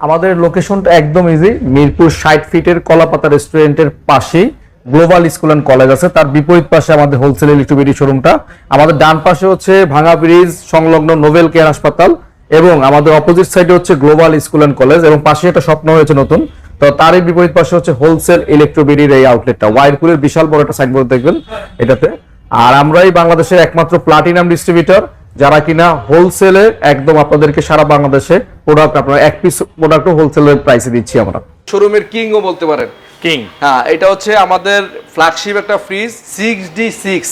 আমাদের লোকেশনটা একদম ইজি মিরপুর ষাট ফিটের কলাপাতা রেস্টুরেন্টের পাশেই গ্লোবাল স্কুল অ্যান্ড কলেজ আছে। তার বিপরীত পাশে আমাদের হোলসেল ইলেকট্রিবিটি শোরুমটা আমাদের ডান পাশে হচ্ছে ভাঙা ব্রিজ সংলগ্ন নোবেল কেয়ার হাসপাতাল এবং আমাদের অপোজিট সাইডে হচ্ছে গ্লোবাল স্কুল অ্যান্ড কলেজ এবং পাশে একটা স্বপ্ন হয়েছে নতুন। তো তারই বিপরীত পাশে হচ্ছে হোলসেল ইলেকট্রোবিডির এই আউটলেটটা ওয়াইরপুলের বিশাল বড় একটা সাইনবোর্ড দেখবেন এটাতে। আর আমরাই বাংলাদেশের একমাত্র প্লাটিনাম ডিস্ট্রিবিউটর যারা কিনা হোলসেলে একদম আপনাদেরকে সারা বাংলাদেশে প্রোডাক্ট আপনারা এক পিস প্রোডাক্ট হোলসেলের প্রাইসে দিচ্ছি আমরা। শোরুমের কিংও বলতে পারেন। কিং হ্যাঁ এটা হচ্ছে আমাদের ফ্ল্যাগশিপ একটা fridge six D six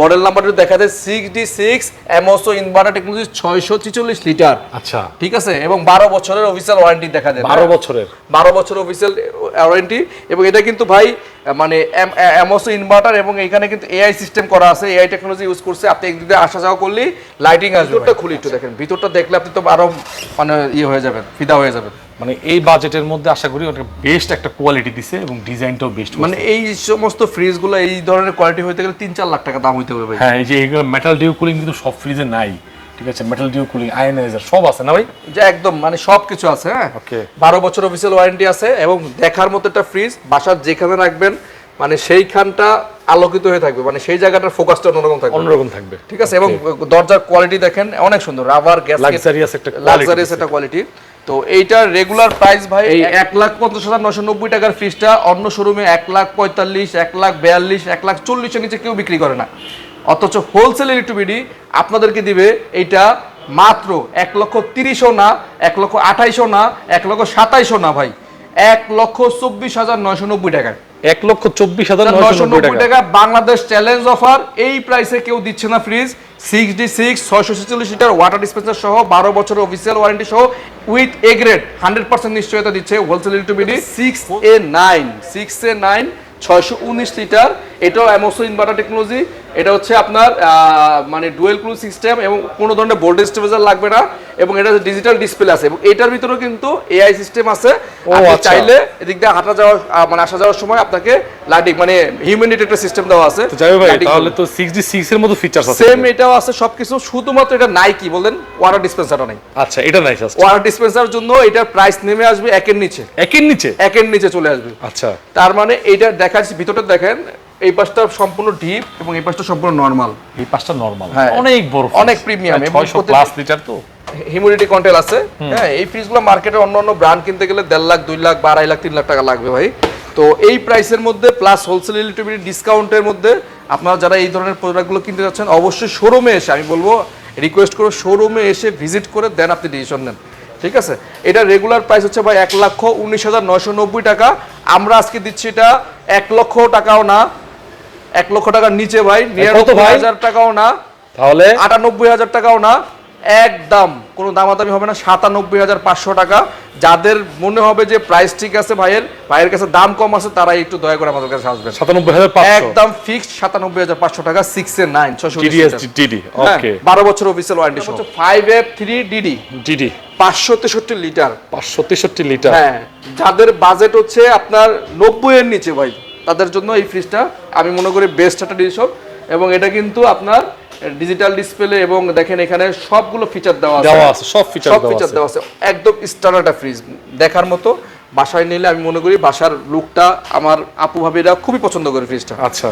model নাম্বারটা দেখা যায় সিক্স ডি সিক্স এমওসো ইনভার্টার টেকনোলজি ছয়শো ছিচল্লিশ লিটার আচ্ছা। ঠিক আছে? এবং বারো বছরের অফিসিয়াল ওয়ারেন্টি দেখা যায়। বারো বছরের। বারো বছরের অফিসিয়াল ওয়ারেন্টি এবং এটা কিন্তু ভাই মানে এমওসো ইনভার্টার এবং এখানে কিন্তু এআই সিস্টেম করা আছে। এআই টেকনোলজি ইউজ করছে। আপনি একদিকে আসা যাওয়া করলে লাইটিং আসবে ভিতরটা খুলি একটু দেখেন। ভিতরটা দেখলে আপনি তো আরও মানে ইয়ে হয়ে যাবেন ফিদা হয়ে যাবেন। মানে এই বাজেটের মধ্যে আশা করি অনেক বেস্ট একটা কোয়ালিটি দিছে এবং ডিজাইনটাও বেস্ট মানে এই সমস্ত ফ্রিজগুলো এই ধরনের কোয়ালিটি হইতে গেলে তিন চার লাখ টাকা দাম হইতে হবে ভাই। হ্যাঁ এই যে এইগুলো মেটাল ডিউ কুলিং কিন্তু সব ফ্রিজে নাই ঠিক আছে? মেটাল ডিউ কুলিং আয়নাইজার সব আছে না ভাই? যে একদম মানে সব কিছু আছে হ্যাঁ? ওকে। বারো বছর অফিসিয়াল ওয়ারেন্টি আছে এবং দেখার মতো একটা ফ্রিজ বাসার যেখানে রাখবেন মানে সেইখানটা আলোকিত হয়ে থাকবে মানে সেই জায়গাটার ফোকাসটা অন্যরকম থাকবে। অন্যরকম থাকবে। ঠিক আছে? এবং দরজার কোয়ালিটি দেখেন অনেক সুন্দর। রাবার গ্যাস Luxurious একটা লাক্সারিয়াস একটা কোয়ালিটি তো এইটার রেগুলার প্রাইস ভাই এই এক লাখ পঞ্চাশ হাজার নশো নব্বই টাকার ফ্রিজটা অন্য শোরুমে এক লাখ পঁয়তাল্লিশ এক লাখ বিয়াল্লিশ এক লাখ চল্লিশের নিচে কেউ বিক্রি করে না। অথচ হোলসেল ইলেকট্রিবিটি আপনাদেরকে দিবে এইটা মাত্র এক লক্ষ তিরিশও না এক লক্ষ আঠাইশও না এক লক্ষ সাতাইশও না ভাই। এক লক্ষ চব্বিশ হাজার নয়শো নব্বই টাকায়। এক লক্ষ চব্বিশ হাজার নয়শো নয়শো নব্বই নব্বই টাকা। টাকা বাংলাদেশ চ্যালেঞ্জ অফার এই প্রাইসে কেউ দিচ্ছে না ফ্রিজ সিক্স ডি সিক্স ছয়শো ছেচল্লিশ লিটার ওয়াটার ডিসপেন্সার সহ বারো বছরের অফিসিয়াল ওয়ারেন্টি সহ with A grade hundred percent নিশ্চয়তা দিচ্ছে wholesale ইলেকট্রিবিটি six A nine six A nine ছয়শো উনিশ লিটার এটাও অ্যামোসো ইনভার্টার টেকনোলজি এটা হচ্ছে আপনার মানে ডুয়েল ক্লু সিস্টেম এবং কোনো ধরনের ভোল্টেজ স্টেবিলাইজার লাগবে না এবং এটা ডিজিটাল ডিসপ্লে আছে এবং এটার ভিতরেও কিন্তু এআই সিস্টেম আছে। আপনি আচ্ছা। চাইলে এদিক দিয়ে হাঁটা যাওয়া মানে আসা যাওয়ার সময় আপনাকে লাইটিং মানে হিউম্যান একটা সিস্টেম দেওয়া আছে। তো যাই ভাই তাহলে তো সিক্স ডি সিক্স এর মতো ফিচার্স আছে। সেম এটাও আছে সবকিছু শুধুমাত্র এটা নাই কি বলেন ওয়াটার ডিসপেন্সারটা নাই। আচ্ছা এটা নাই জাস্ট ওয়াটার ডিসপেন্সার জন্য এটার প্রাইস নেমে আসবে একের নিচে। একের নিচে? একের নিচে চলে আসবে। আচ্ছা। তার মানে এটা দেখাচ্ছি ভিতরটা দেখেন এই পাশটা সম্পূর্ণ ডিপ এবং এই পাশটা সম্পূর্ণ নর্মাল এই পাঁচটা নর্মাল হ্যাঁ। অনেক বড় অনেক এবং ছয়শো প্লাস লিটার তো। হিউমিডিটি কন্ট্রোল আছে। হ্যাঁ এই ফ্রিজগুলো মার্কেটে অন্য অন্য ব্র্যান্ড কিনতে গেলে দেড় লাখ দুই লাখ বা আড়াই লাখ তিন লাখ টাকা লাগবে ভাই। তো এই প্রাইসের মধ্যে প্লাস হোলসেল ইলেকট্রিবিটি ডিসকাউন্টের মধ্যে আপনারা যারা এই ধরনের প্রোডাক্টগুলো কিনতে যাচ্ছেন অবশ্যই শোরুমে এসে আমি বলব রিকোয়েস্ট করো শোরুমে এসে ভিজিট করে দেন আপনি ডিসিশন নেন। ঠিক আছে? এটা রেগুলার প্রাইস হচ্ছে ভাই এক লক্ষ উনিশ হাজার নয়শো নব্বই টাকা। আমরা আজকে দিচ্ছি এটা এক লক্ষ টাকাও না। এক লক্ষ টাকার নিচে ভাই নিরানব্বই হাজার টাকাও না। তাহলে? আটানব্বই হাজার টাকাও না। একদম কোনো দামাদামি হবে না সাতানব্বই হাজার পাঁচশো টাকা। যাদের মনে হবে যে প্রাইস ঠিক আছে ভাইয়ের ভাইয়ের কাছে দাম কম আছে তারা একটু দয়া করে আমাদের কাছে আসবেন। সাতানব্বই হাজার একদম ফিক্সড সাতানব্বই হাজার পাঁচশো টাকা সিক্স এ নাইন ছশো ডিডি বারো বছর official warranty five F three DD DD পাঁচশো তেষট্টি লিটার পাঁচশো তেষট্টি লিটার হ্যাঁ যাদের বাজেট হচ্ছে আপনার নব্বই এর নিচে ভাই। তাদের জন্য এই ফ্রিজটা আমি মনে করি বেস্ট একটা ডিসিশন এবং এটা কিন্তু আপনার ডিজিটাল ডিসপ্লে এবং দেখেন এখানে সবগুলো ফিচার দেওয়া আছে। সব ফিচার সব ফিচার দেওয়া আছে। একদম স্টার্ট একটা ফ্রিজ দেখার মতো বাসায় নিলে আমি মনে করি বাসার লুকটা আমার আপু ভাবিরা খুবই পছন্দ করে ফ্রিজটা আচ্ছা।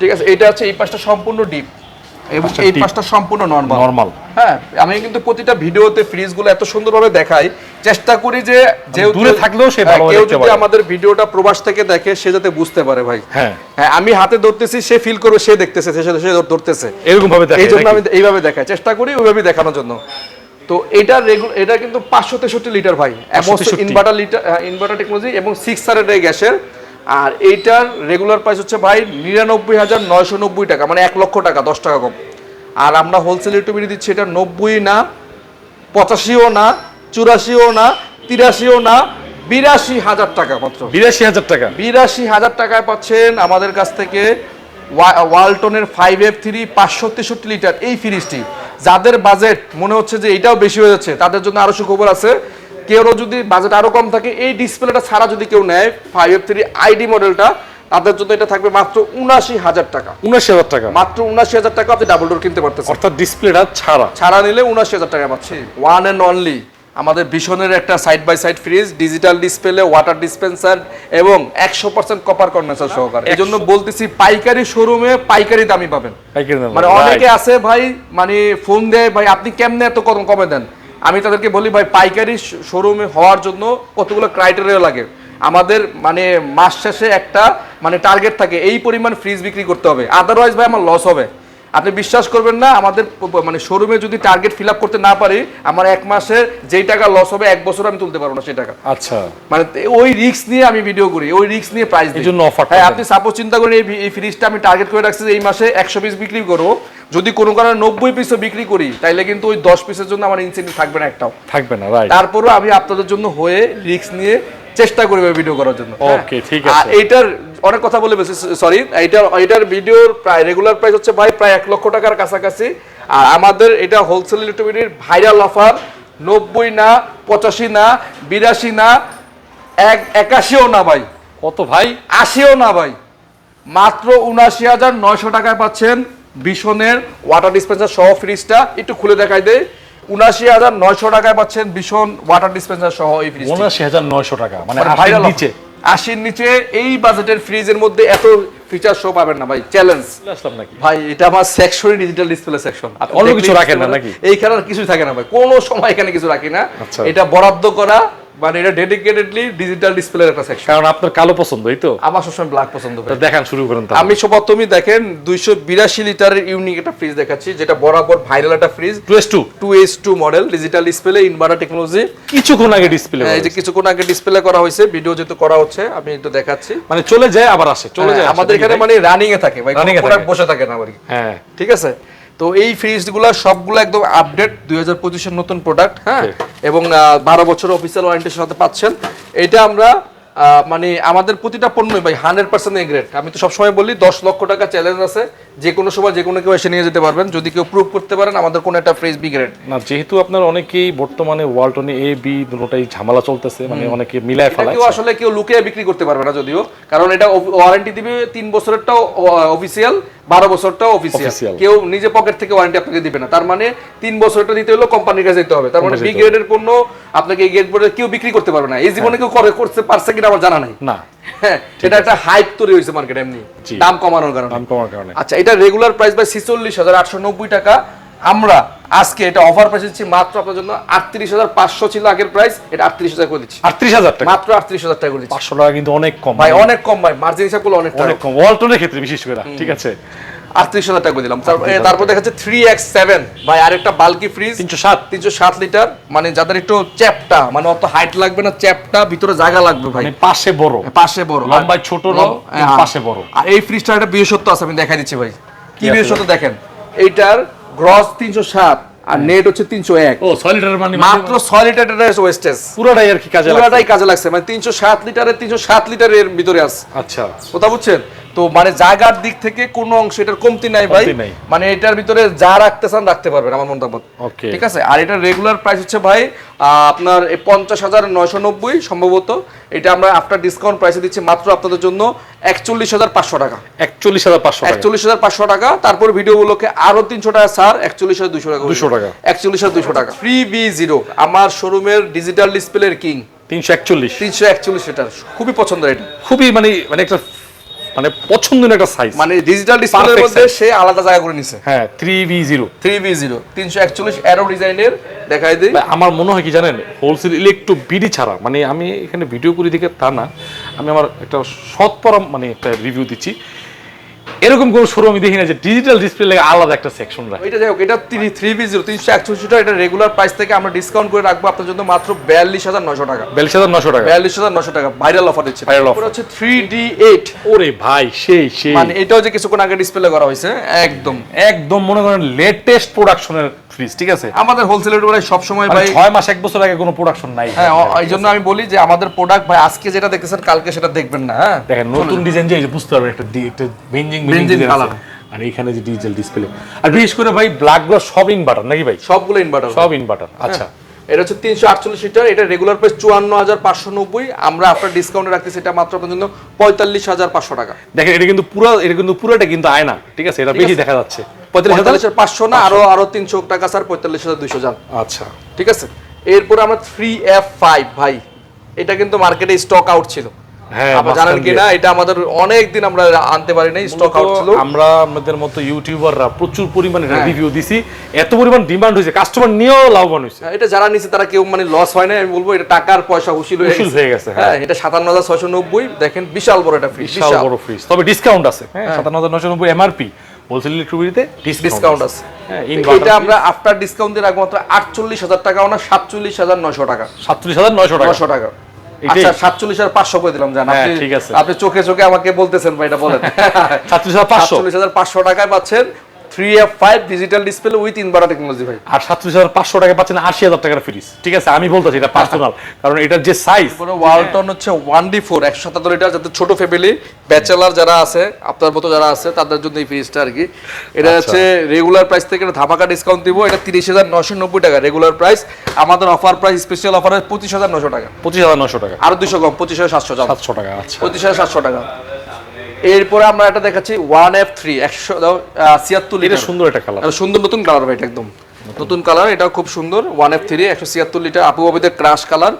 ঠিক আছে এটা হচ্ছে এই পাশটা সম্পূর্ণ ডিপ এবং এই পাশটা সম্পূর্ণ নর্মাল নর্মাল হ্যাঁ আমি কিন্তু প্রতিটা ভিডিওতে ফ্রিজগুলো এত সুন্দরভাবে দেখাই। চেষ্টা করি যে যেহেতু দূরে থাকলেও সে হ্যাঁ, ভালোভাবে কেউ যদি আমাদের ভিডিওটা প্রবাস থেকে দেখে সে যাতে বুঝতে পারে ভাই। হ্যাঁ। হ্যাঁ আমি হাতে ধরতেছি সে ফিল করবে সে দেখতেছে সে সে ধরতেছে। এরকম ভাবে দেখে এই জন্য আমি এইভাবে দেখাই। চেষ্টা করি ওইভাবে দেখানোর জন্য। তো এটা রেগুলার এটা কিন্তু পাঁচশো তেষট্টি লিটার ভাই। 563 ইনভার্টার লিটার ইনভার্টার টেকনোলজি এবং সিক্স গ্যাসের আর এইটার রেগুলার প্রাইস হচ্ছে ভাই নিরানব্বই হাজার নয়শো নব্বই টাকা মানে এক লক্ষ টাকা দশ টাকা কম। আর আমরা হোলসেল ইউটিউবে দিচ্ছি এটা নব্বই না পঁচাশিও না চুরাশিও না তিরাশিও না বিরাশি হাজার টাকা মাত্র। বিরাশি হাজার টাকা? বিরাশি হাজার টাকায় পাচ্ছেন আমাদের কাছ থেকে ওয়ালটনের ফাইভ এফ থ্রি পাঁচশো তেষট্টি লিটার এই ফ্রিজটি যাদের বাজেট মনে হচ্ছে যে এটাও বেশি হয়ে যাচ্ছে তাদের জন্য আরও সুখবর আছে। কেউ যদি বাজেট আরও কম থাকে এই ডিসপ্লেটা ছাড়া যদি কেউ নেয় ফাইভ এফ থ্রি আইডি মডেলটা তাদের জন্য এটা থাকবে মাত্র উনাশি হাজার টাকা। উনাশি হাজার টাকা। মাত্র উনাশি হাজার টাকা আপনি ডাবল ডোর কিনতে পারতেছেন। অর্থাৎ ডিসপ্লেটা ছাড়া। ছাড়া নিলে উনাশি হাজার টাকা পাচ্ছি। ওয়ান অ্যান্ড অনলি আমাদের ভীষণের একটা side by side fridge digital display water dispenser এবং একশো পার্সেন্ট কপার কন্ডেন্সার সহকারে। এই জন্য বলতেছি পাইকারি শোরুমে পাইকারি দামি পাবেন। মানে অনেকে আছে ভাই মানে ফোন দেয় ভাই আপনি কেমনে এত কম কমে দেন? আমি তাদেরকে বলি ভাই পাইকারি শোরুমে হওয়ার জন্য কতগুলো ক্রাইটেরিয়া লাগে। আমাদের মানে মাস শেষে একটা মানে টার্গেট থাকে এই পরিমাণ ফ্রিজ বিক্রি করতে হবে। আদারওয়াইজ ভাই আমার লস হবে। আপনি বিশ্বাস করবেন না আমাদের মানে শোরুমে যদি টার্গেট ফিল আপ করতে না পারি আমার এক মাসে যেই টাকা লস হবে এক বছর আমি তুলতে পারব না সেই টাকা। আচ্ছা। মানে ওই রিস্ক নিয়ে আমি ভিডিও করি ওই রিস্ক নিয়ে প্রাইস এই জন্য টা হ্যাঁ আপনি সাপোজ চিন্তা করেন এই ফ্রিজটা আমি টার্গেট করে রাখছি যে এই মাসে একশো পিস বিক্রি করব। যদি কোনো কারণে নব্বই পিসও বিক্রি করি তাইলে কিন্তু ওই দশ পিসের জন্য আমার ইনসেন্টিভ থাকবে না একটাও। থাকবে না রাইট তারপরও আমি আপনাদের জন্য হয়ে রিস্ক নিয়ে চেষ্টা করি ভিডিও করার জন্য। ওকে Okay, ঠিক আর আছে। এইটার অনেক কথা বলে বেশি সরি এইটার এইটার ভিডিওর প্রায় রেগুলার প্রাইস হচ্ছে ভাই প্রায় এক লক্ষ টাকার কাছাকাছি। আর আমাদের এটা হোলসেল ইলেকট্রিবিটির ভাইরাল অফার নব্বই না পঁচাশি না বিরাশি না এক একাশিও না ভাই। কত ভাই? আশিও না ভাই। মাত্র উনাশি হাজার নয়শো টাকায় পাচ্ছেন ভীষণের ওয়াটার ডিসপেন্সার সহ ফ্রিজটা একটু খুলে দেখাই দেয় উনাশি হাজার নয়শো টাকায় পাচ্ছেন ভীষণ ওয়াটার ডিসপেন্সার সহ এই ফ্রিজ উনআশি হাজার নয়শো টাকা মানে মানে ভাইরাল নিচে। আশির নিচে এই বাজেটের ফ্রিজের মধ্যে এত ফিচার শো পাবেন না ভাই চ্যালেঞ্জ আসলাম নাকি? ভাই এটা আমার সেকশনই ডিজিটাল ডিসপ্লে সেকশন অন্য কিছু রাখেন না নাকি? এইখানে আর কিছুই থাকে না ভাই কোনো সময় এখানে কিছু রাখি না। আচ্ছা। এটা বরাদ্দ করা মানে এটা ডেডিকেটেডলি ডিজিটাল ডিসপ্লের একটা সেকশন কারণ আপনার কালো পছন্দ এই তো? আমার সবসময় ব্ল্যাক পছন্দ দেখান শুরু করেন আমি প্রথমেই দেখেন দুইশো বিরাশি লিটারের ইউনিক একটা ফ্রিজ দেখাচ্ছি যেটা বরাবর ভাইরাল একটা fridge two S two. Two S two model digital display inverter technology কিছুক্ষণ আগে ডিসপ্লে এই যে কিছুক্ষণ আগে ডিসপ্লে করা হয়েছে ভিডিও যেহেতু করা হচ্ছে আমি একটু দেখাচ্ছি। মানে চলে যায় আবার আসে চলে যায় হ্যাঁ, আমাদের এখানে মানে রানিং এ থাকে ভাই থাকে। বসে থাকে না বাড়ি হ্যাঁ। ঠিক আছে? তো এই ফ্রিজগুলো সবগুলো একদম আপডেট দুই হাজার পঁচিশের নতুন প্রোডাক্ট হ্যাঁ? এবং বারো বছর অফিসিয়াল ওয়ারেন্টির সাথে পাচ্ছেন। এটা আমরা মানে আমাদের প্রতিটা পণ্যই ভাই হান্ড্রেড পার্সেন্ট এগ্রেড আমি তো সবসময় বলি দশ লক্ষ টাকা চ্যালেঞ্জ আছে। যে কোনো সময় যে কোনো কেউ এসে নিয়ে যেতে পারবেন। যদি কেউ প্রুভ করতে পারেন আমাদের কোনো একটা ফ্রিজ বি গ্রেড না যেহেতু আপনার অনেকেই বর্তমানে ওয়ালটনে এ বি দুটোটাই ঝামেলা চলতেছে মানে অনেকে মিলায় ফেলায় কেউ আসলে কেউ লুকিয়ে বিক্রি করতে পারবে না যদিও। কারণ এটা ওয়ারেন্টি দিবে তিন বছরেরটাও অফিসিয়াল বারো বছরটা অফিসিয়াল কেউ নিজে পকেট থেকে ওয়ারেন্টি আপনাকে দিবে না। তার মানে তিন বছরটা দিতে হলো কোম্পানির কাছে দিতে হবে। তার মানে বি গ্রেডের পণ্য আপনাকে এই গ্রেড বোর্ডে কেউ বিক্রি করতে পারবে না। এই জীবনে কেউ করে করতে পারছে কিনা আমার জানা নাই। না। হ্যাঁ এটা একটা হাইপ তৈরি হয়েছে মার্কেটে এমনি। দাম কমানোর কারণে। দাম কমানোর কারণে। আচ্ছা এটা রেগুলার প্রাইস বাই ছিচল্লিশ হাজার আটশো নব্বই টাকা। আমরা আজকে এটা অফার প্রাইস দিচ্ছি মাত্র আপনার জন্য আটত্রিশ হাজার পাঁচশো ছিল আগের প্রাইস এটা আটত্রিশ হাজার করে দিচ্ছি। আটত্রিশ হাজার টাকা? মাত্র আটত্রিশ হাজার টাকা করে দিচ্ছি। পাঁচশো টাকা কিন্তু অনেক কম। ভাই অনেক কম ভাই মার্জিন হিসাব করলে অনেক অনেক কম। ওয়ালটনের ক্ষেত্রে বিশেষ করে ঠিক আছে? আটত্রিশ হাজার টাকা দিলাম। তারপর- তারপর দেখাচ্ছে থ্রি এক্স সেভেন ভাই আরেকটা বাল্কি ফ্রিজ তিনশো সাত তিনশো সাত লিটার মানে যাদের একটু চ্যাপটা মানে অত হাইট লাগবে না চ্যাপটা ভিতরে জায়গা লাগবে ভাই। মানে পাশে বড়। পাশে বড়। লম্বায় ছোট হ্যাঁ। পাশে বড়। আর এই ফ্রিজটার একটা বিশেষত্ব আছে আমি দেখাই দিচ্ছি ভাই। কি বিশেষত্ব দেখেন? এইটার গ্রস তিনশো সাত আর নেট হচ্ছে তিনশো এক। ও ছয় লিটার মানে মাত্র ছয় লিটারের ওয়েস্টেজ পুরোটাই আর কি কাজে পুরোটাই কাজে লাগছে মানে তিনশো সাত লিটারের তিনশো সাত লিটারের ভিতরে আছে। আচ্ছা। কথা বুঝছেন? তো মানে জায়গার দিক থেকে কোনো অংশ এটার কমতি নাই ভাই। মানে এটার ভিতরে যা রাখতে চান রাখতে পারবেন আমার মতামত। ঠিক আছে? আর এটার রেগুলার প্রাইস হচ্ছে ভাই আপনার পঞ্চাশ হাজার নয়শো নব্বই সম্ভবত। এটা আমরা আফটার ডিসকাউন্ট প্রাইসে দিচ্ছি মাত্র আপনাদের জন্য একচল্লিশ হাজার পাঁচশো টাকা। একচল্লিশ হাজার পাঁচশো একচল্লিশ হাজার পাঁচশো টাকা। তারপর ভিডিও ভিডিওগুলোকে আরও তিনশো টাকা স্যার একচল্লিশ হাজার দুশো টাকা 200 টাকা। একচল্লিশ হাজার দুশো টাকা। ফ্রি বি জিরো আমার শোরুমের ডিজিটাল ডিসপ্লের কিং তিনশো একচল্লিশ। তিনশো একচল্লিশ লিটার খুবই পছন্দের এটা। খুবই মানে মানে একটা মানে পছন্দের একটা সাইজ মানে ডিজিটাল ডিসপ্লের মধ্যে সে আলাদা জায়গা করে নিছে। হ্যাঁ three V zero three B zero তিনশো একচল্লিশ অ্যারো ডিজাইনের দেখাই দেই। আমার মনে হয় কি জানেন হোলসেল ইলেকট্রো বিডি ছাড়া মানে আমি এখানে ভিডিও করে দেখে তা না আমি আমার একটা সৎপরম মানে একটা রিভিউ দিচ্ছি। এরকম কোনো শোরুম দেখি না যে ডিজিটাল ডিসপ্লে লাগে আলাদা একটা সেকশন রাখে। এটা যাই হোক এটা থ্রি বি জিরো তিনশো একচল্লিশটা এটা রেগুলার প্রাইস থেকে আমরা ডিসকাউন্ট করে রাখব আপনার জন্য মাত্র বিয়াল্লিশ হাজার নশো টাকা। বিয়াল্লিশ হাজার নশো টাকা। বিয়াল্লিশ হাজার নশো টাকা ভাইরাল অফার দিচ্ছে। ভাইরাল অফার হচ্ছে থ্রি ডি এইট ওরে ভাই সেই সেই মানে এটাও যে কিছুক্ষণ আগে ডিসপ্লে করা হয়েছে একদম। একদম মনে করেন লেটেস্ট প্রোডাকশনের ফ্রিজ ঠিক আছে? আমাদের হোলসেলের উপরে সবসময় মানে ভাই ছয় মাস এক বছর আগে কোনো প্রোডাকশন নাই। হ্যাঁ অ- এই জন্য আমি বলি যে আমাদের প্রোডাক্ট ভাই আজকে যেটা দেখতেছেন কালকে সেটা দেখবেন না হ্যাঁ? দেখেন নতুন ডিজাইন যে বুঝতে পারবেন একটা একটা বেঞ্জিং বেঞ্জিং colour। আর এখানে যে ডিজিটাল ডিসপ্লে আর বিশেষ করে ভাই সব ইনভার্টার নাকি ভাই? সবগুলো ইনভার্টার সব ইনভার্টার আচ্ছা। এটা হচ্ছে তিনশো আটচল্লিশ লিটার এটা রেগুলার প্রাইস চুয়ান্ন হাজার পাঁচশো নব্বই। আমরা আপনার ডিসকাউন্টে রাখতেছি এটা মাত্র আপনার জন্য পঁয়তাল্লিশ হাজার পাঁচশো টাকা। দেখেন এটা কিন্তু পুরো এটা কিন্তু পুরোটা কিন্তু আয়না ঠিক আছে? এটা বেশি দেখা যাচ্ছে। পঁয়তাল্লিশ পাঁচশো না আরও আরও তিনশো টাকা স্যার পঁয়তাল্লিশ হাজার দুইশো যান। আচ্ছা। ঠিক আছে? এরপর আমরা থ্রি এফ ফাইভ ভাই। এটা কিন্তু মার্কেটে স্টক আউট ছিল। হ্যাঁ, জানেন এটা আমাদের অনেক দিন আমরা আনতে পারি নাই স্টক আউট ছিল। আমরা আমাদের মতো ইউটিউবাররা প্রচুর পরিমাণে হ্যাঁ। রিভিউ দিছি। এত পরিমাণ ডিমান্ড হয়েছে কাস্টমার নিয়েও লাভবান হয়েছে। এটা যারা তারা কেউ মানে লস হয় না আমি বলব এটা টাকার পয়সা হয়ে গেছে। হ্যাঁ। হ্যাঁ। এটা সাতান্ন হাজার ছয়শো নব্বই দেখেন বিশাল বড় ফ্রিজ বিশাল বড় ফ্রিজ তবে ডিসকাউন্ট আছে হ্যাঁ সাতান্ন হাজার নশো নব্বই এমআরপি হোলসেল ইলেকট্রিবিলিতে ডিসকাউন্ট আছে। হ্যাঁ এটা আমরা আফটার ডিসকাউন্ট দিয়ে রাখব মাত্র আটচল্লিশ হাজার টাকা না সাতচল্লিশ হাজার নয়শো টাকা। সাতত্রিশ হাজার নয়শো টাকা। নশো টাকা। আচ্ছা সাতচল্লিশ হাজার পাঁচশো করে দিলাম জান। হ্যাঁ, আপনি ঠিক আছে। আপনি চোখে চোখে আমাকে বলতেছেন ভাই এটা বলেন। সাতচল্লিশ হাজার পাঁচশো টাকায় পাচ্ছেন three F five digital display with inverter technology ভাই। আর সাতত্রিশ হাজার পাঁচশো টাকা পাচ্ছেন আশি হাজার টাকার ফ্রিজ ঠিক আছে আমি বলতেছি এটা পার্সোনাল কারণ এটার যে সাইজ ওয়ালটন হচ্ছে ওয়ান ডি ফোর একশো সাতাত্তর লিটার যাতে ছোট ফ্যামিলি ব্যাচেলার যারা আছে আপনার মতো যারা আছে তাদের জন্য এই ফ্রিজটা আর কি। এটা আচ্ছা। হচ্ছে রেগুলার প্রাইস থেকে এটা ধামাকা ডিসকাউন্ট দিব এটা তিরিশ হাজার নশো নব্বই টাকা রেগুলার প্রাইস আমাদের অফার প্রাইস স্পেশাল অফার পঁচিশ হাজার নশো টাকা। পঁচিশ হাজার নশো টাকা। আরও দুশো কম পঁচিশ হাজার সাতশো সাতশো টাকা আচ্ছা। পঁচিশ হাজার সাতশো টাকা। এরপরে আমরা এটা দেখাচ্ছি ওয়ান এফ থ্রি একশো ছিয়াত্তর লিটার। সুন্দর একটা কালার সুন্দর নতুন কালার ভাই এটা একদম। নতুন কালার এটা খুব সুন্দর ওয়ান এফ থ্রি একশো ছিয়াত্তর লিটার। আপু বাবিদের ক্রাশ কালার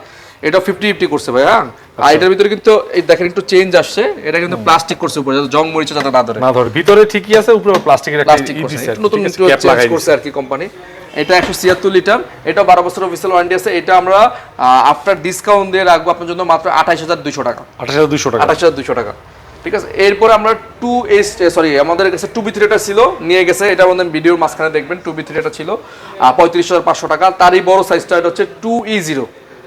এটা ফিফটি ফিফটি করছে ভাই হ্যাঁ? আচ্ছা। আর এটার ভিতরে কিন্তু এই দেখেন একটু চেঞ্জ আসছে। এটা কিন্তু প্লাস্টিক করছে উপরে যাতে জং মরিচে যাতে না ধরে না ধর ভিতরে ঠিকই আছে উপরে প্লাস্টিকের প্লাস্টিক করছে। নতুন চেঞ্জ করছে। আর কি কোম্পানি এটা একশো ছিয়াত্তর লিটার এটা বারো বছর অফিসিয়াল ওয়ারেন্টি আছে। এটা আমরা আফটার ডিসকাউন্ট দিয়ে রাখব আপনার জন্য মাত্র আঠাশ হাজার দুইশো টাকা। আঠাশ হাজার দুশো টাকা। আঠাশ হাজার দুশো টাকা। ঠিক আছে? এরপর আমরা টু এস সরি আমাদের কাছে টু বি থ্রিটা ছিল নিয়ে গেছে। এটা আমাদের ভিডিওর মাঝখানে দেখবেন টু বি থ্রিটা ছিল। পঁয়ত্রিশ হাজার পাঁচশো টাকা। তারই বড় সাইজটা এটা হচ্ছে টু ই জিরো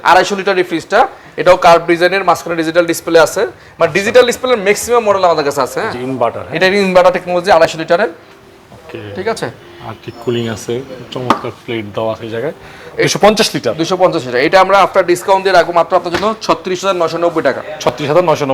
আড়াইশো লিটার এই ফ্রিজটা এটাও কার্ভ ডিজাইনের মাঝখানে ডিজিটাল ডিসপ্লে আছে। মানে ডিজিটাল ডিসপ্লের ম্যাক্সিমাম মডেল আমাদের কাছে আছে হ্যাঁ? ইনভার্টার এটা ইনভার্টার টেকনোলজি আড়াইশো লিটারের। ঠিক আছে? আর ঠিক কুলিং আছে চমৎকার প্লেট দেওয়া আছে জায়গায়। দুশো পঞ্চাশ লিটার। এটা আমরা আফটার ডিসকাউন্ট দিয়ে রাখব মাত্র আপনার জন্য ছত্রিশ হাজার নশো নব্বই টাকা। ছত্রিশ হাজার নশো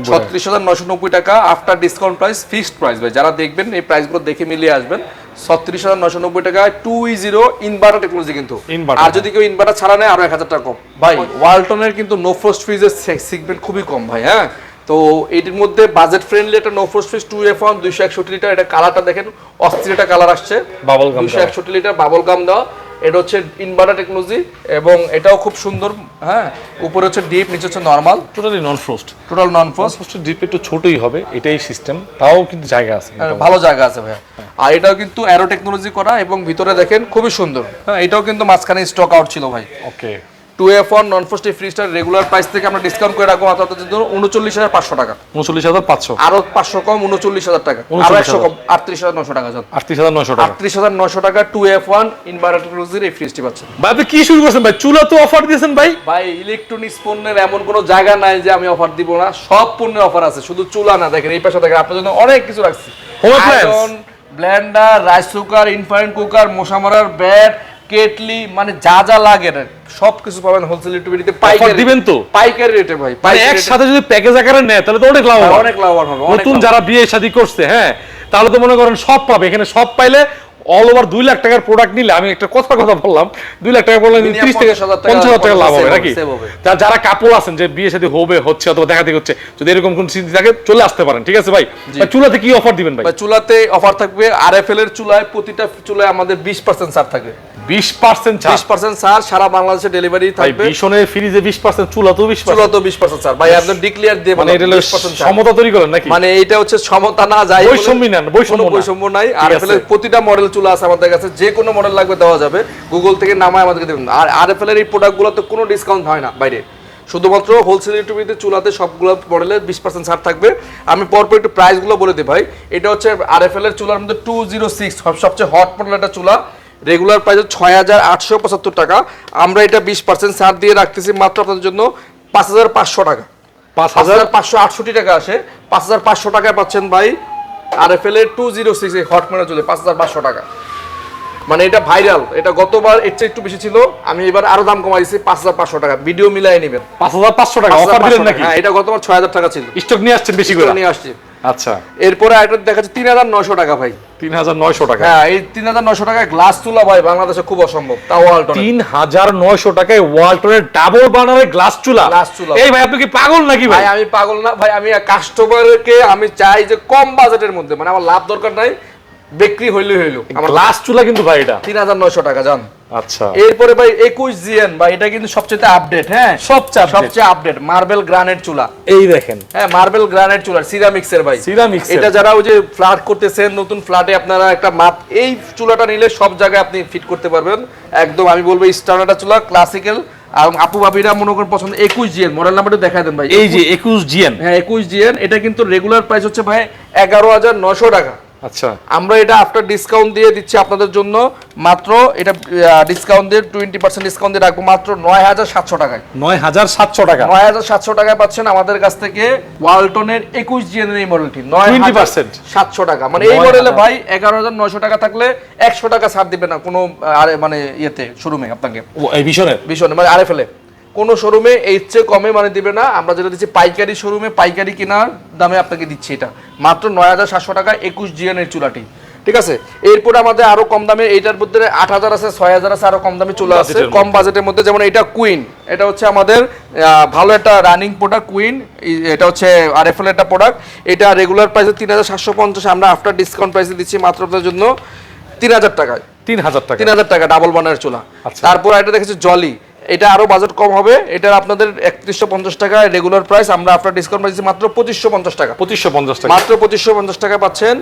নব্বই। টাকা। টাকা after discount price fixed price ভাই। যারা দেখবেন এই প্রাইসগুলো দেখে মিলিয়ে আসবেন। ছত্রিশ হাজার নশো নব্বই টাকায় টু জিরো ইনভার্টার টেকনোলজি কিন্তু। আর যদি কেউ ইনভার্টার ছাড়া নেয় আরও এক হাজার টাকা কম। ভাই ওয়ালটনের কিন্তু নো ফ্রস্ট ফ্রিজের সেগমেন্ট খুবই কম ভাই হ্যাঁ? তো এটির মধ্যে বাজেট ফ্রেন্ডলি একটা no frost fridge two F one দুইশো একষট্টি লিটার। এটা কালারটা দেখেন অস্থির একটা কালার আসছে। Bubble gum দুইশো। একষট্টি লিটার বাবল গাম দেওয়া। এটা হচ্ছে ইনভার্টার টেকনোলজি এবং এটাও খুব সুন্দর হ্যাঁ? উপরে হচ্ছে ডিপ নিচে হচ্ছে normal. Totally non frost total non frost ফ্রোস্টের deep একটু ছোটই হবে এটাই সিস্টেম তাও কিন্তু জায়গা আছে হ্যাঁ, ভালো জায়গা আছে ভাইয়া। আর এটাও কিন্তু অ্যারো টেকনোলজি করা এবং ভিতরে দেখেন খুবই সুন্দর। হ্যাঁ এটাও কিন্তু মাঝখানে স্টক আউট ছিল ভাই। Okay two F one non ফোস্টি ফ্রিজটার রেগুলার প্রাইস থেকে আমরা ডিসকাউন্ট করে রাখব মাত্র আপনাদের জন্য উনচল্লিশ হাজার পাঁচশো টাকা। উনচল্লিশ হাজার পাঁচশো? আরও পাঁচশো কম উনচল্লিশ হাজার টাকা। আরও একশো কম আটত্রিশ হাজার নশো টাকা আটত্রিশ হাজার নশো টাকা। আটত্রিশ হাজার নশো টাকা টু এফ ওয়ান ইনভার্টার এই ফ্রিজটি পাচ্ছেন। ভাই আপনি কি শুরু করছেন ভাই? চুলা তো অফার দিয়েছেন ভাই। ভাই ইলেকট্রনিক্স পণ্যের এমন কোনো জায়গা নাই যে আমি অফার দিব না। সব পণ্যের অফার আছে শুধু চুলা না দেখেন এই পাশে দেখেন আপনার জন্য অনেক কিছু রাখছি? Blender rice cooker infrared cooker মশা মারার ব্যাট কেটলি মানে যা যা লাগে সব কিছু পাবেন হোলসেল ইউটিউবিটিতে পাইকারি দিবেন তো? পাইকারি রেটে ভাই মানে পাইকারি একসাথে যদি প্যাকেজ আকারে নেয় তাহলে তো অনেক লাভ rate- অনেক লাভবান হবে নতুন যারা বিয়ে শাদী করছে হ্যাঁ তাহলে তো মনে করেন সব পাবে। এখানে সব পাইলে অল ওভার দুই লাখ টাকার প্রোডাক্ট নিলে আমি একটা কথা কথা বললাম দুই লাখ টাকা বললাম ত্রিশ থেকে পঞ্চাশ হাজার টাকা লাভ হবে নাকি? হবে। যারা কাপড় আছেন যে বিয়ে শাদী হবে হচ্ছে অথবা দেখা দেখি হচ্ছে যদি এরকম কোন চিন্তা থাকে চলে আসতে পারেন ঠিক আছে ভাই? চুলাতে কি অফার দিবেন ভাই? ভাই, চুলাতে অফার থাকবে আর এফ এল এর চুলায় প্রতিটা চুলায় আমাদের বিশ পার্সেন্ট ছাড় থাকবে বিশ পার্সেন্ট বিশ পার্সেন্ট ছাড় সারা বাংলাদেশে ডেলিভারি। থাকবে। ভীষণের ফ্রিজে বিশ পার্সেন্ট চুলাতেও বিশ চুলা তো পার্সেন্ট ছাড়। ভাই একদম ডিক্লিয়ার দিয়ে মানে এটা হলো 20% ছাড়। সমতা তৈরি করেন নাকি? মানে এইটা হচ্ছে সমতা না যাই বৈষম্য না, বৈষম্য বৈষম্য নাই। আর। এফএল এর প্রতিটা মডেল চুলা আছে আমাদের কাছে যে কোনো মডেল লাগবে দেওয়া যাবে। গুগল থেকে নামায় আমাদেরকে দেবেন আর আর এফএল এর এই প্রোডাক্টগুলোতে কোনো ডিসকাউন্ট হয় না বাইরে। শুধুমাত্র হোলসেল ইউটিউবিতে চুলাতে সবগুলো মডেলের বিশ পার্সেন্ট ছাড় থাকবে। আমি পরপর একটু প্রাইসগুলো বলে দিই ভাই। এটা হচ্ছে আর এফ এল এর চুলার মধ্যে টু জিরো সিক্স সবচেয়ে হট মডেল একটা চুলা। রেগুলার প্রাইস ছয় হাজার আটশো পঁচাত্তর টাকা। আমরা এটা বিশ পার্সেন্ট ছাড় দিয়ে রাখতেছি মাত্র আপনাদের জন্য পাঁচ হাজার পাঁচশো টাকা। পাঁচ হাজার? পাঁচশো আটষট্টি টাকা আসে। পাঁচ হাজার পাঁচশো টাকায় পাচ্ছেন ভাই আর এফ এল এর টু জিরো সিক্স হট মানে চলে পাঁচ হাজার পাঁচশো টাকা। মানে এটা ভাইরাল এটা গতবার এর চেয়ে একটু বেশি ছিল। আমি এবার আরও দাম কমাই দিচ্ছি পাঁচ হাজার পাঁচশো টাকা। ভিডিও মিলাই নেবেন। পাঁচ হাজার পাঁচশো টাকা অফার দিলেন নাকি? হ্যাঁ এটা গতবার ছয় হাজার টাকা ছিল। স্টক নিয়ে আসছেন বেশি করে? নিয়ে আসছি। আচ্ছা। এরপরে আরেকটা দেখা যাচ্ছে তিন হাজার নয়শো টাকা ভাই। তিন হাজার নয়শো টাকা? হ্যাঁ এই তিন হাজার নয়শো টাকায় গ্লাস তুলা ভাই বাংলাদেশে খুব অসম্ভব ওয়ালটন তিন হাজার নয়শো টাকায় ওয়ালটনের ডাবল বানারে গ্লাস চুলা? গ্লাস চুলা। এই ভাই আপনি কি পাগল নাকি ভাই? ভাই আমি পাগল না ভাই আমি কাস্টমারকে আমি চাই যে কম বাজেটের মধ্যে মানে আমার লাভ দরকার নাই বিক্রি হইলে হইল আমার গ্লাস চুলা কিন্তু ভাই এটা। তিন হাজার নয়শো টাকা জান। আচ্ছা। এরপরে ভাই একুশ জিএন ভাই এটা কিন্তু সবচেয়ে আপডেট হ্যাঁ? সবচেয়ে। সবচেয়ে আপডেট মার্বেল গ্রানাইট চুলা। এই দেখেন। হ্যাঁ মার্বেল গ্রানাইট চুলা সিরামিক্স এর ভাই। এর। এটা যারা ওই যে ফ্ল্যাট করতেছেন নতুন ফ্ল্যাটে আপনারা একটা মাপ এই চুলাটা নিলে সব জায়গায় আপনি ফিট করতে পারবেন। একদম আমি বলব স্ট্যান্ডার্ড চুলা ক্লাসিক্যাল আর আপু বাবিরা মনে করেন পছন্দ একুশ জিএন মডেল নাম্বারটা দেখা দেন ভাই। এই যে একুশ জিএন। হ্যাঁ একুশ জিএন এটা কিন্তু রেগুলার প্রাইস হচ্ছে ভাই এগারো হাজার নশো টাকা। আচ্ছা। আমরা এটা আফটার ডিসকাউন্ট দিয়ে দিচ্ছি আপনাদের জন্য। মাত্র এটা ডিসকাউন্ট দিয়ে টোয়েন্টি পার্সেন্ট ডিসকাউন্ট দিয়ে রাখব মাত্র নয় হাজার সাতশো টাকায়। নয় হাজার সাতশো টাকা। নয় হাজার সাতশো টাকায় পাচ্ছেন আমাদের কাছ থেকে ওয়ালটনের একুশ জিএন এই মডেলটি নয় 20% সাতশো টাকা। মানে এই 9,000 মডেলে ভাই এগারো হাজার নয়শো টাকা থাকলে একশো টাকা ছাড় দিবে না কোনো আরে মানে ইয়েতে শোরুমে আপনাকে। এই ভীষণের? ভীষণ মানে আরে ফেলে। কোনো শোরুমে এর চেয়ে কমে মানে দিবে না। আমরা যেটা দিচ্ছি পাইকারি শোরুমে পাইকারি কেনার দামে আপনাকে দিচ্ছি এটা। মাত্র নয় হাজার সাতশো টাকা একুশ জিএনের চুলাটি। ঠিক আছে? এরপরে আমাদের আরও কম দামে এইটার মধ্যে আট হাজার আছে ছয় হাজার আছে আরও কম দামে চলে আসছে কম বাজেটের মধ্যে যেমন এটা কুইন এটা হচ্ছে আমাদের ভালো একটা রানিং প্রোডাক্ট কুইন এটা হচ্ছে আর এফ একটা প্রোডাক্ট এটা রেগুলার প্রাইসে তিন হাজার সাতশো পঞ্চাশ আমরা আফটার ডিসকাউন্ট প্রাইসে দিচ্ছি মাত্র আপনার জন্য তিন হাজার টাকায়। তিন হাজার টাকা। তিন হাজার টাকা ডাবল বানার চুলা। আচ্ছা। তারপর এটা দেখেছি জলি এটা আরও বাজেট কম হবে। এটা আপনাদের একত্রিশশো পঞ্চাশ টাকা রেগুলার প্রাইস আমরা আপনার ডিসকাউন্ট পাচ্ছি মাত্র পঁচিশশো পঞ্চাশ টাকা। পঁচিশশো পঞ্চাশ টাকা। মাত্র পঁচিশশো পঞ্চাশ টাকা পাচ্ছেন।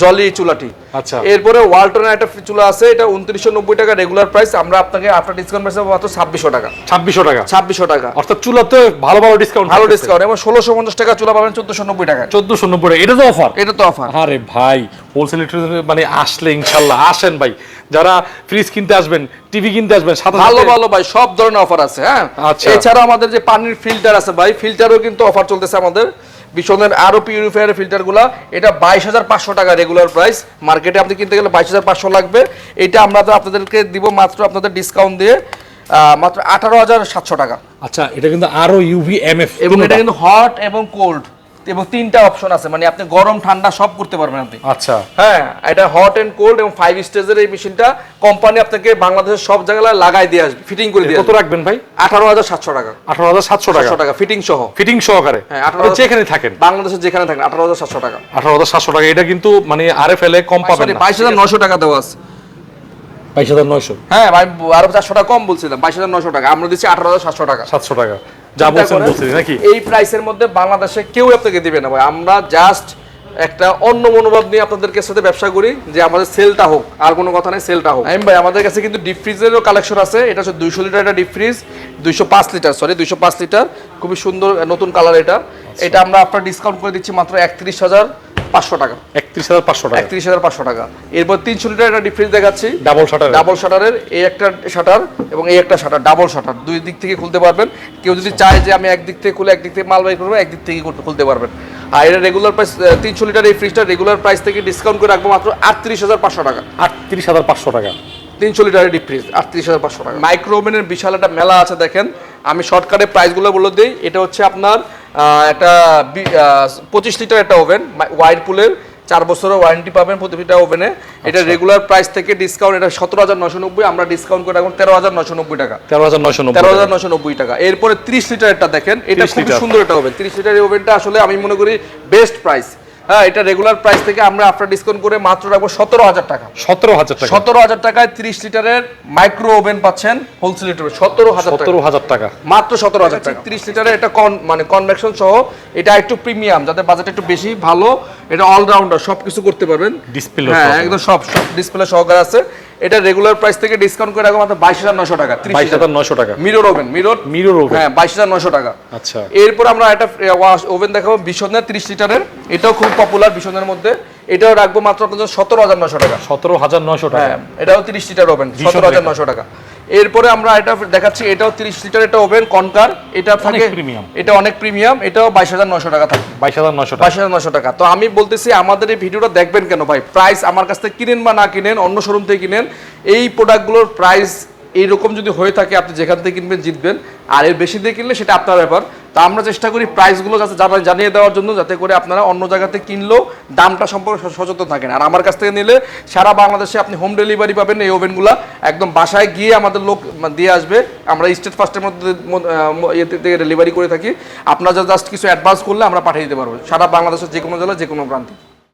জলি চুলাটি। আচ্ছা। এরপরে ওয়ালটনের একটা চুলা আছে এটা উনত্রিশশো নব্বই টাকা রেগুলার প্রাইস আমরা আপনাকে আফটার ডিসকাউন্ট প্রাইস মাত্র ছাব্বিশশো টাকা। ছাব্বিশশো টাকা? ছাব্বিশশো টাকা। অর্থাৎ চুলাতে ভালো ভালো ডিসকাউন্ট ভালো ডিসকাউন্ট এবং ষোলোশো পঞ্চাশ টাকা চুলা পাবেন চোদ্দশো নব্বই টাকা চোদ্দশো নব্বই টাকা। এটা তো অফার এটা তো অফার আরে ভাই হোলসেল মানে আসলে ইনশাল্লাহ আসেন ভাই। যারা ফ্রিজ কিনতে আসবেন টিভি কিনতে আসবেন ভালো ভালো ভাই সব ধরনের অফার আছে হ্যাঁ? আচ্ছা। এছাড়া আমাদের যে পানির ফিল্টার আছে ভাই ফিল্টারও কিন্তু অফার চলতেছে আমাদের। বিশনের আরও পিউরিফায়ার ফিল্টারগুলা এটা বাইশ হাজার পাঁচশো টাকা রেগুলার প্রাইস মার্কেটে আপনি কিনতে গেলে বাইশ হাজার পাঁচশো লাগবে। এটা আমরা তো আপনাদেরকে দিব মাত্র আপনাদের ডিসকাউন্ট দিয়ে মাত্র আঠারো হাজার সাতশো টাকা। আচ্ছা এটা কিন্তু আরও ইউভি এম এফ এবং এটা কিন্তু হট এবং কোল্ড এবং তিনটা অপশন আছে। মানে আপনি গরম ঠান্ডা সব করতে পারবেন আপনি। আচ্ছা। হ্যাঁ এটা হট এন্ড কোল্ড এবং ফাইভ স্টেজের এই মেশিনটা কোম্পানি আপনাকে বাংলাদেশের সব জায়গায় লাগাই দিয়ে আসবে ফিটিং করে দিয়ে কত রাখবেন ভাই? আঠারো হাজার সাতশো টাকা। আঠারো হাজার সাতশো টাকা। টাকা ফিটিং সহ। ফিটিং সহকারে? হ্যাঁ, 18,000 যেখানে থাকেন। বাংলাদেশের যেখানে থাকেন আঠারো হাজার সাতশো টাকা। আঠারো হাজার সাতশো টাকা এটা কিন্তু মানে আরে ফেলে কম পাবেন বাইশ হাজার নশো টাকা দেওয়া আছে। বাইশ হাজার নয়শো? হ্যাঁ ভাই আরও চারশো টাকা কম বলছিলাম বাইশ হাজার নশো টাকা। আমরা দিচ্ছি আঠারো হাজার সাতশো টাকা। সাতশো টাকা। যা বলছেন নাকি? এই প্রাইসের মধ্যে বাংলাদেশে কেউ আপনাকে দিবে না ভাই। আমরা জাস্ট একটা অন্য মনোভাব নিয়ে আপনাদের সাথে ব্যবসা করি যে আমাদের সেলটা হোক আর কোনো কথা নেই সেলটা হোক। আমি ভাই আমাদের কাছে কিন্তু ডিপ ফ্রিজেরও কালেকশন আছে। এটা হচ্ছে দুইশো লিটার একটা ডিপ ফ্রিজ দুইশো পাঁচ লিটার সরি দুইশো পাঁচ লিটার। খুবই সুন্দর নতুন কালার এটা। এটা আমরা আপনার ডিসকাউন্ট করে দিচ্ছি মাত্র একত্রিশ হাজার। পাঁচশো টাকা। একত্রিশ হাজার পাঁচশো টাকা। একত্রিশ হাজার পাঁচশো টাকা। এরপর তিনশো লিটার একটা ফ্রিজ দেখাচ্ছি। ডাবল শাটার ডাবল শাটারের এই একটা শাটার এবং এই একটা শাটার ডাবল শাটার দুই দিক থেকে খুলতে পারবেন। কেউ যদি চায় যে আমি একদিক থেকে খুলে একদিক থেকে মাল বাই করব একদিক থেকে খুলতে- পারবেন। আর এটা রেগুলার প্রাইস তিনশো লিটার এই ফ্রিজটা রেগুলার প্রাইস থেকে ডিসকাউন্ট করে রাখব মাত্র আটত্রিশ হাজার পাঁচশো টাকা। আটত্রিশ হাজার পাঁচশো টাকা। তিনশো লিটারের ডিপ ফ্রিজ আটত্রিশ হাজার পাঁচশো টাকা। মাইক্রো ওভেনের বিশাল একটা মেলা আছে দেখেন। আমি শর্টকাটে প্রাইসগুলো বলে দিই। এটা হচ্ছে আপনার একটা পঁচিশ লিটার একটা ওভেন ওয়াইরপুলের চার বছরের ওয়ারেন্টি পাবেন প্রতিটা ওভেনে এটা রেগুলার প্রাইস থেকে ডিসকাউন্ট এটা সতেরো হাজার নশো নব্বই আমরা ডিসকাউন্ট করে এখন তেরো হাজার নশো নব্বই টাকা। তেরো হাজার নশো তেরো হাজার নশো নব্বই টাকা। এরপরে ত্রিশ লিটারটা দেখেন এটা খুব সুন্দর একটা ওভেন ত্রিশ লিটার ওভেনটা আসলে আমি মনে করি বেস্ট প্রাইস হ্যাঁ এটা রেগুলার প্রাইস থেকে আমরা আফটার ডিসকাউন্ট করে মাত্র রাখব সতেরো হাজার টাকা। সতেরো হাজার টাকা। সতেরো হাজার টাকায় ত্রিশ লিটারের মাইক্রো ওভেন পাচ্ছেন হোলসেল লিটার সতেরো হাজার সতেরো হাজার টাকা। মাত্র সতেরো হাজার টাকা। তিরিশ লিটারের এটা কন মানে কনভেকশন সহ এটা একটু প্রিমিয়াম যাদের বাজেট একটু বেশি ভালো এটা অলরাউন্ডার সব কিছু করতে পারবেন। ডিসপ্লে হ্যাঁ একদম সব সব ডিসপ্লে সহকারে আছে। এটা রেগুলার প্রাইস থেকে ডিসকাউন্ট করে রাখব মাত্র বাইশ হাজার নশো টাকা বাইশ হাজার নয়শো টাকা। Mirror oven mirror mirror oven হ্যাঁ বাইশ হাজার নশো টাকা। আচ্ছা। এরপর আমরা একটা ওভেন দেখাবো বিশনের ত্রিশ লিটারের। এটাও খুব পপুলার বিশনের মধ্যে। এটাও রাখব মাত্র আপনাদের সতেরো হাজার নশো টাকা। সতেরো হাজার নশো টাকা। হ্যাঁ এটাও তিরিশ লিটার ওভেন সতেরো হাজার। নশো টাকা। এরপরে আমরা এটা দেখাচ্ছি এটাও তিরিশ লিটার এটা ওভেন কনকার এটা থাকে প্রিমিয়াম এটা অনেক প্রিমিয়াম এটাও বাইশ হাজার নশো টাকা থাকে। বাইশ হাজার নশো টাকা। বাইশ হাজার নশো টাকা। তো আমি বলতেছি আমাদের এই ভিডিওটা দেখবেন কেন ভাই? প্রাইস আমার কাছ থেকে কিনেন বা না কিনেন অন্য শোরুম থেকে কিনেন এই প্রোডাক্টগুলোর প্রাইস এইরকম যদি হয়ে থাকে, আপনি যেখান থেকে কিনবেন জিতবেন। আর এর বেশি দিয়ে কিনলে সেটা আপনার ব্যাপার। তো আমরা চেষ্টা করি প্রাইসগুলো যাতে জানা- জানিয়ে দেওয়ার জন্য, যাতে করে আপনারা অন্য জায়গাতে কিনলেও দামটা সম্পর্কে সচেতন থাকেন। আর আমার কাছ থেকে নিলে সারা বাংলাদেশে আপনি হোম ডেলিভারি পাবেন এই ওভেনগুলো একদম বাসায় গিয়ে আমাদের লোক দিয়ে আসবে। আমরা স্টেট ফার্স্টের মধ্যে ইয়েতে থেকে ডেলিভারি করে থাকি। আপনারা জাস্ট কিছু অ্যাডভান্স করলে আমরা পাঠিয়ে দিতে পারব। সারা বাংলাদেশের যে কোনো জেলা, যে কোনো প্রান্তে।